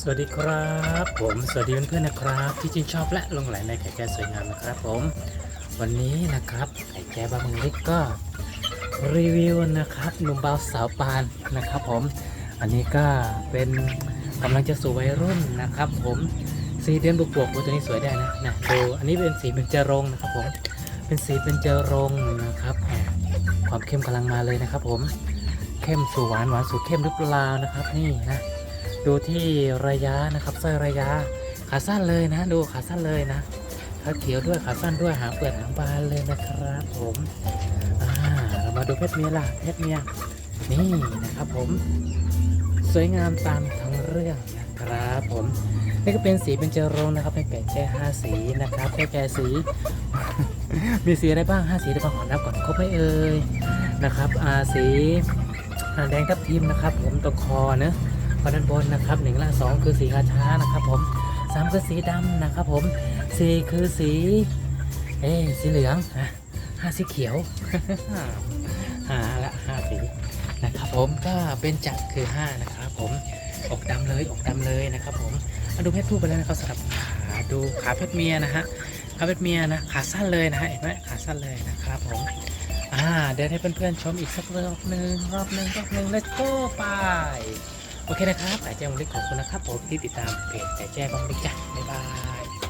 สวัสดีครับ ผมสวัสดีเพื่อนๆนะครับ ที่ชื่นชอบและลงไหลในไก่แจ้สวยงามนะครับ ผม วันนี้นะครับไก่แจ้บ้านเมืองเล็กก็รีวิวนะครับหนุ่มเบาสาวปานนะครับ ผม อันนี้ก็เป็นกำลังจะสู่วัยรุ่นนะครับ ผมสีเดือนบวกบวกๆตัวนี้สวยได้นะนะดูอันนี้เป็นสีเป็นเจรงนะครับ ผมเป็นสีเป็นเจรงนะครับความเข้มกำลังมาเลยนะครับ ผมเข้มสู่หวานหวานสู่เข้มหรือเปล่านะครับ นี่นะ ดูที่ระยะนะครับสร้อยระยะขาสั้นเลยนะ ดูขาสั้นเลยนะขาเขียวด้วยขาสั้นด้วยหางเปิดหางบานเลยนะครับผมอ่าเรามาดูเพชรเมียล่ะเพชรเมียนี่นะครับผม สวยงามตามทั้งเรื่องนะครับผมนี่ก็เป็นสีเป็นเจรงนะครับเป็นไก่แจ้ห้าสีนะครับไก่แก่สี มีสีอะไรบ้างห้าสีเดี๋ยวผมขอนับก่อนครบไหมเอ่ยนะครับอาสีอาแดงทับทิมนะครับ ผมตรงคอเนอะ พอด้านบนนะครับหนึ่งและสองคือสีราชานะครับผมสามคือสีดำนะครับผมสี่คือสี เอสีเหลืองอะห้าสีเขียวห้าละห้าสีนะครับผมก็เป็นจักรคือห้านะครับผมอกดำเลยอกดำเลยนะครับผมมาดูเพศผู้ไปแล้วนะครับสำหรับขาดูขาเพศเมียนะฮะขาเพศเมียนะขาสั้นเลยนะฮะเห็นไหมขาสั้นเลยนะครับผมอ่าเดี๋ยวให้เพื่อนๆชมอีกสักรอบหนึ่งรอบหนึ่งรอบหนึ่งแล้วก็ไป โอเคนะครับแต่แจ้งบันนี้ขอบคุณนะครับผมที่ติดตามเพจแต่แจ้งบันนี้จ้ะบ๊ายบาย